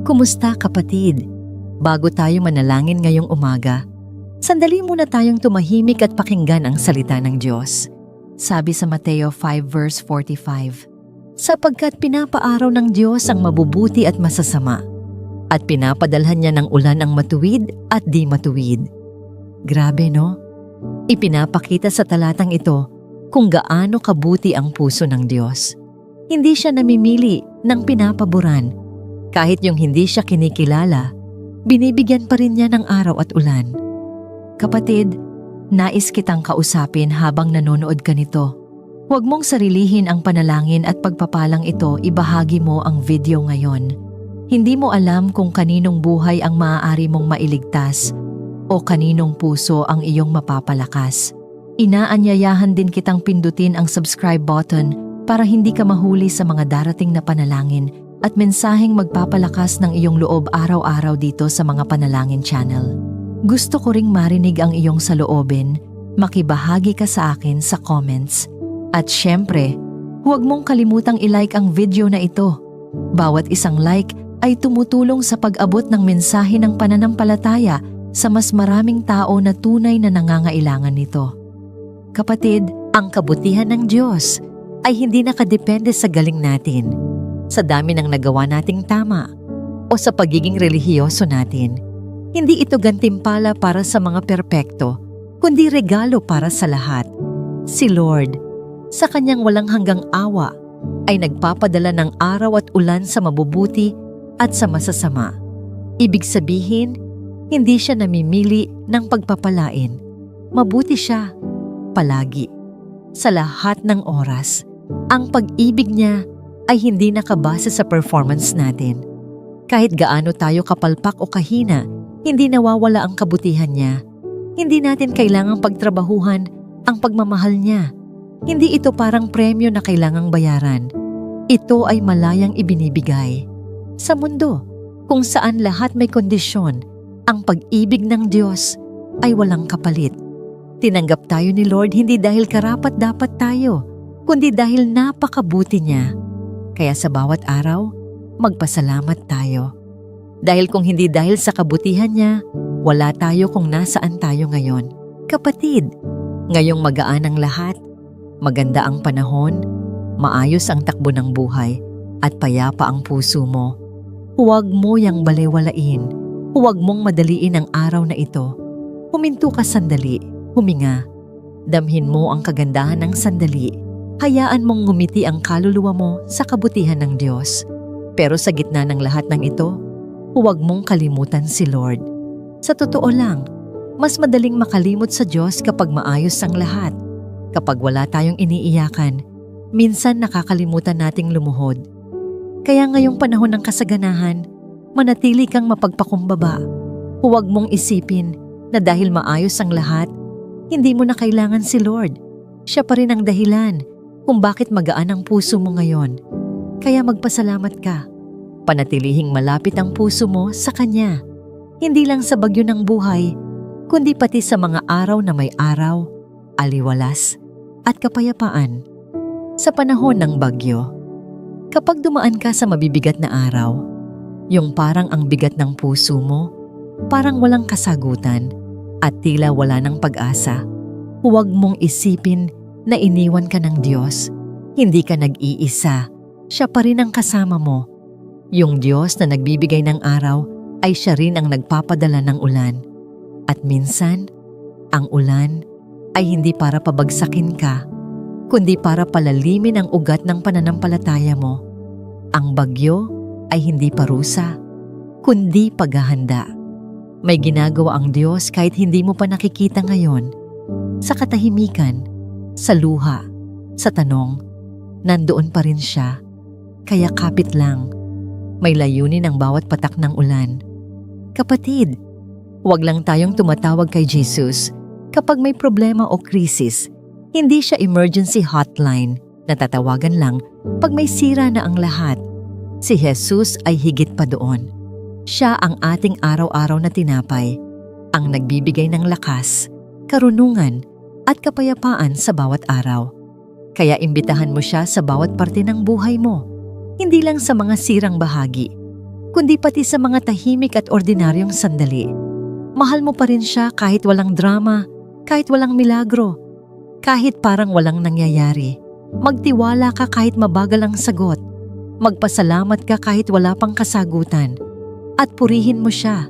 Kumusta kapatid? Bago tayo manalangin ngayong umaga, sandali muna tayong tumahimik at pakinggan ang salita ng Diyos. Sabi sa Mateo 5 verse 45, Sapagkat pinapaaraw ng Diyos ang mabubuti at masasama, at pinapadalhan niya ng ulan ang matuwid at di matuwid. Grabe no? Ipinapakita sa talatang ito kung gaano kabuti ang puso ng Diyos. Hindi siya namimili ng pinapaboran. Kahit yung hindi siya kinikilala, binibigyan pa rin niya ng araw at ulan. Kapatid, nais kitang kausapin habang nanonood ka nito. Huwag mong sarilihin ang panalangin at pagpapalang ito, ibahagi mo ang video ngayon. Hindi mo alam kung kaninong buhay ang maaari mong mailigtas o kaninong puso ang iyong mapapalakas. Inaanyayahan din kitang pindutin ang subscribe button para hindi ka mahuli sa mga darating na panalangin at mensaheng magpapalakas ng iyong loob araw-araw dito sa mga panalangin channel. Gusto ko ring marinig ang iyong saloobin, makibahagi ka sa akin sa comments. At syempre, huwag mong kalimutang ilike ang video na ito. Bawat isang like ay tumutulong sa pag-abot ng mensahe ng pananampalataya sa mas maraming tao na tunay na nangangailangan nito. Kapatid, ang kabutihan ng Diyos ay hindi nakadepende sa galing natin, sa dami ng nagawa nating tama, o sa pagiging relihiyoso natin. Hindi ito gantimpala para sa mga perpekto, kundi regalo para sa lahat. Si Lord, sa kanyang walang hanggang awa, ay nagpapadala ng araw at ulan sa mabubuti at sa masasama. Ibig sabihin, hindi siya namimili ng pagpapalain. Mabuti siya, palagi. Sa lahat ng oras, ang pag-ibig niya ay hindi nakabase sa performance natin. Kahit gaano tayo kapalpak o kahina, hindi nawawala ang kabutihan niya. Hindi natin kailangang pagtrabahuhan ang pagmamahal niya. Hindi ito parang premyo na kailangang bayaran. Ito ay malayang ibinibigay. Sa mundo, kung saan lahat may kondisyon, ang pag-ibig ng Diyos ay walang kapalit. Tinanggap tayo ni Lord hindi dahil karapat dapat tayo, kundi dahil napakabuti niya. Kaya sa bawat araw, magpasalamat tayo. Dahil kung hindi dahil sa kabutihan niya, wala tayo kung nasaan tayo ngayon. Kapatid, ngayong magaan ang lahat, maganda ang panahon, maayos ang takbo ng buhay, at payapa ang puso mo. Huwag mo yang balewalain. Huwag mong madaliin ang araw na ito. Huminto ka sandali, huminga. Damhin mo ang kagandahan ng sandali. Hayaan mong ngumiti ang kaluluwa mo sa kabutihan ng Diyos. Pero sa gitna ng lahat ng ito, huwag mong kalimutan si Lord. Sa totoo lang, mas madaling makalimot sa Diyos kapag maayos ang lahat. Kapag wala tayong iniiyakan, minsan nakakalimutan nating lumuhod. Kaya ngayong panahon ng kasaganahan, manatili kang mapagpakumbaba. Huwag mong isipin na dahil maayos ang lahat, hindi mo na kailangan si Lord. Siya pa rin ang dahilan kung bakit magaan ang puso mo ngayon. Kaya magpasalamat ka. Panatilihing malapit ang puso mo sa Kanya. Hindi lang sa bagyo ng buhay, kundi pati sa mga araw na may araw, aliwalas, at kapayapaan. Sa panahon ng bagyo, kapag dumaan ka sa mabibigat na araw, yung parang ang bigat ng puso mo, parang walang kasagutan, at tila wala ng pag-asa, huwag mong isipin na iniwan ka ng Diyos. Hindi ka nag-iisa. Siya pa rin ang kasama mo. Yung Diyos na nagbibigay ng araw ay siya rin ang nagpapadala ng ulan. At minsan, ang ulan ay hindi para pabagsakin ka, kundi para palalimin ang ugat ng pananampalataya mo. Ang bagyo ay hindi parusa, kundi paghahanda. May ginagawa ang Diyos kahit hindi mo pa nakikita ngayon. Sa katahimikan, sa luha, sa tanong, nandoon pa rin siya. Kaya kapit lang. May layunin ang bawat patak ng ulan. Kapatid, huwag lang tayong tumatawag kay Jesus kapag may problema o krisis. Hindi siya emergency hotline na tatawagan lang pag may sira na ang lahat. Si Jesus ay higit pa doon. Siya ang ating araw-araw na tinapay, ang nagbibigay ng lakas, karunungan, at kapayapaan sa bawat araw. Kaya imbitahan mo siya sa bawat parte ng buhay mo, hindi lang sa mga sirang bahagi. kundi pati sa mga tahimik at ordinaryong sandali. Mahal mo pa rin siya kahit walang drama, kahit walang milagro, kahit parang walang nangyayari. Magtiwala ka kahit mabagal ang sagot. Magpasalamat ka kahit wala pang kasagutan. At purihin mo siya.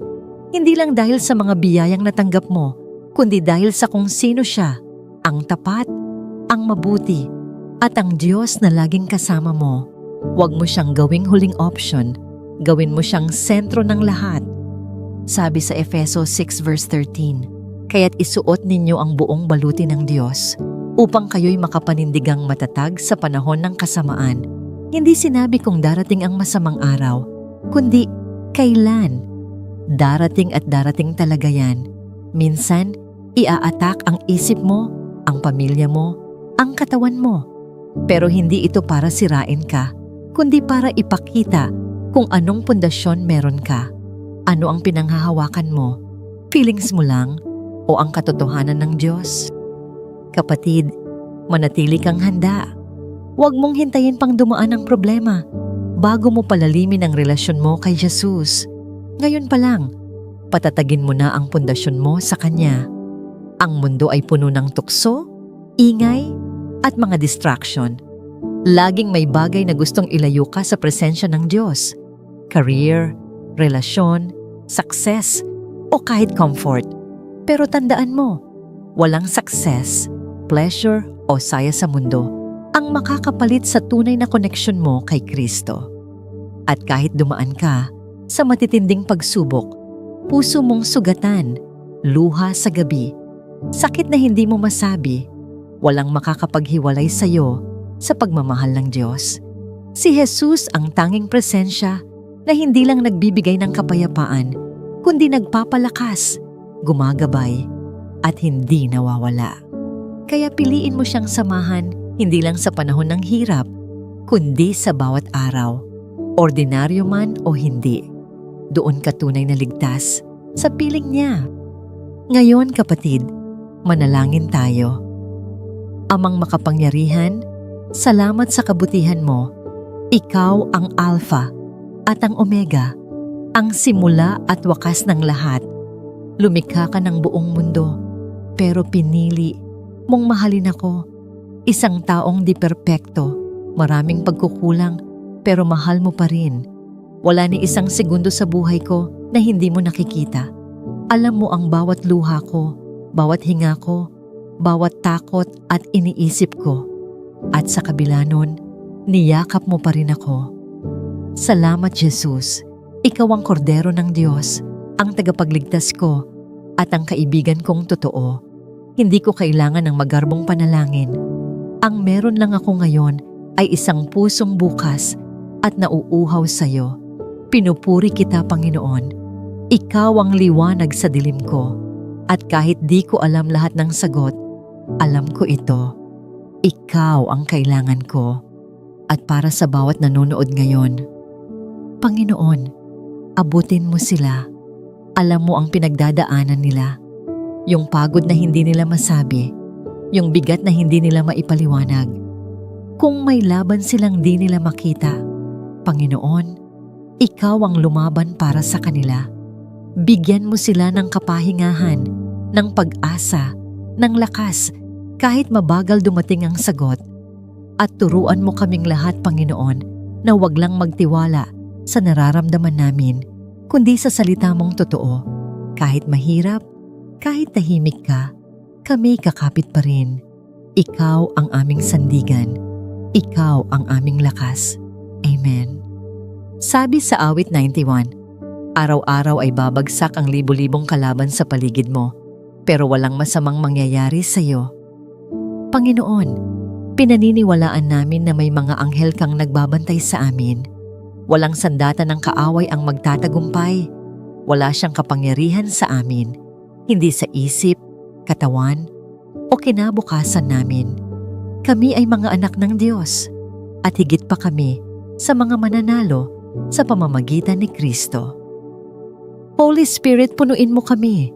Hindi lang dahil sa mga biyayang natanggap mo, kundi dahil sa kung sino siya, ang tapat, ang mabuti, at ang Diyos na laging kasama mo. Huwag mo siyang gawing huling option. Gawin mo siyang sentro ng lahat. Sabi sa Efeso 6 verse 13, Kaya't isuot ninyo ang buong baluti ng Diyos upang kayo'y makapanindigang matatag sa panahon ng kasamaan. Hindi sinabi kong darating ang masamang araw, kundi kailan. Darating at darating talaga yan. Minsan, ia-attack ang isip mo, ang pamilya mo, ang katawan mo. Pero hindi ito para sirain ka, kundi para ipakita kung anong pundasyon meron ka. Ano ang pinanghahawakan mo? Feelings mo lang o ang katotohanan ng Diyos? Kapatid, manatili kang handa. Huwag mong hintayin pang dumaan ang problema bago mo palalimin ang relasyon mo kay Jesus. Ngayon pa lang, patatagin mo na ang pundasyon mo sa Kanya. Ang mundo ay puno ng tukso, ingay, at mga distraction. Laging may bagay na gustong ilayo ka sa presensya ng Diyos. Career, relasyon, success, o kahit comfort. Pero tandaan mo, walang success, pleasure, o saya sa mundo ang makakapalit sa tunay na koneksyon mo kay Kristo. At kahit dumaan ka sa matitinding pagsubok, puso mong sugatan, luha sa gabi, sakit na hindi mo masabi, walang makakapaghiwalay sa iyo sa pagmamahal ng Diyos. Si Jesus ang tanging presensya na hindi lang nagbibigay ng kapayapaan, kundi nagpapalakas, gumagabay, at hindi nawawala. Kaya piliin mo siyang samahan hindi lang sa panahon ng hirap, kundi sa bawat araw, ordinaryo man o hindi. Doon ka tunay na ligtas sa piling niya. Ngayon kapatid, manalangin tayo. Amang makapangyarihan, salamat sa kabutihan mo. Ikaw ang Alpha at ang Omega, ang simula at wakas ng lahat. Lumikha ka ng buong mundo, pero pinili mong mahalin ako Isang taong di perpekto, maraming pagkukulang, pero mahal mo pa rin. Wala ni isang segundo sa buhay ko na hindi mo nakikita. Alam mo ang bawat luha ko, bawat hinga ko, bawat takot at iniisip ko. At sa kabila nun, niyakap mo pa rin ako. Salamat Jesus, ikaw ang kordero ng Diyos, ang tagapagligtas ko, at ang kaibigan kong totoo. Hindi ko kailangan ng magarbong panalangin ang meron lang ako ngayon ay isang pusong bukas at nauuhaw sa iyo. Pinupuri kita, Panginoon. Ikaw ang liwanag sa dilim ko. At kahit di ko alam lahat ng sagot, alam ko ito. Ikaw ang kailangan ko. At para sa bawat nanonood ngayon, Panginoon, abutin mo sila. Alam mo ang pinagdadaanan nila. Yung pagod na hindi nila masabi yung bigat na hindi nila maipaliwanag. Kung may laban silang di nila makita, Panginoon, ikaw ang lumaban para sa kanila. Bigyan mo sila ng kapahingahan, ng pag-asa, ng lakas, kahit mabagal dumating ang sagot. At turuan mo kaming lahat, Panginoon, na wag lang magtiwala sa nararamdaman namin, kundi sa salita mong totoo. Kahit mahirap, kahit tahimik ka, kami kakapit pa rin. Ikaw ang aming sandigan. Ikaw ang aming lakas. Amen. Sabi sa awit 91, Araw-araw ay babagsak ang libo-libong kalaban sa paligid mo, pero walang masamang mangyayari sa iyo. Panginoon, pinaniniwalaan namin na may mga anghel kang nagbabantay sa amin. Walang sandata ng kaaway ang magtatagumpay. Wala siyang kapangyarihan sa amin, hindi sa isip, katawan, o kinabukasan namin. Kami ay mga anak ng Diyos at higit pa kami sa mga mananalo sa pamamagitan ni Kristo. Holy Spirit, punuin mo kami.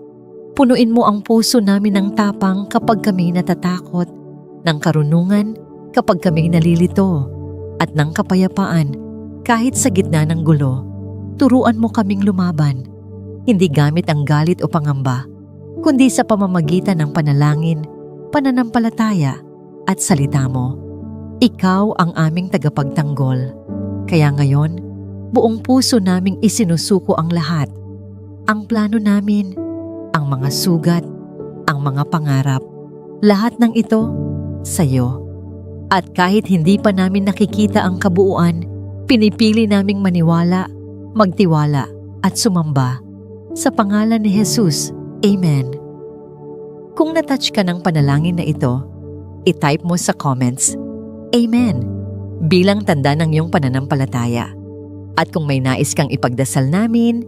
Punuin mo ang puso namin ng tapang kapag kami natatakot, ng karunungan kapag kami nalilito, at ng kapayapaan kahit sa gitna ng gulo. turuan mo kaming lumaban, hindi gamit ang galit o pangamba, kundi sa pamamagitan ng panalangin, pananampalataya, at salita mo. Ikaw ang aming tagapagtanggol. Kaya ngayon, buong puso naming isinusuko ang lahat. Ang plano namin, ang mga sugat, ang mga pangarap, lahat ng ito sa iyo. At kahit hindi pa namin nakikita ang kabuuan, pinipili naming maniwala, magtiwala at sumamba. Sa pangalan ni Jesus, Amen. Kung natouch ka ng panalangin na ito, itype mo sa comments, Amen, bilang tanda ng iyong pananampalataya. At kung may nais kang ipagdasal namin,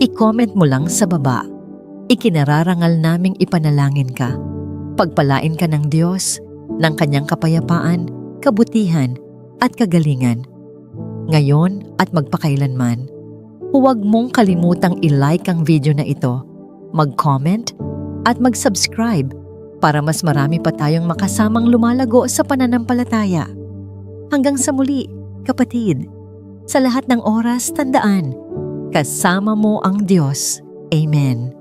i-comment mo lang sa baba. Ikinararangal naming ipanalangin ka. Pagpalain ka ng Diyos, ng kanyang kapayapaan, kabutihan, at kagalingan. Ngayon at magpakailanman, huwag mong kalimutang i-like ang video na ito, mag-comment, at mag-subscribe para mas marami pa tayong makasamang lumalago sa pananampalataya. Hanggang sa muli, kapatid, sa lahat ng oras tandaan, kasama mo ang Diyos. Amen.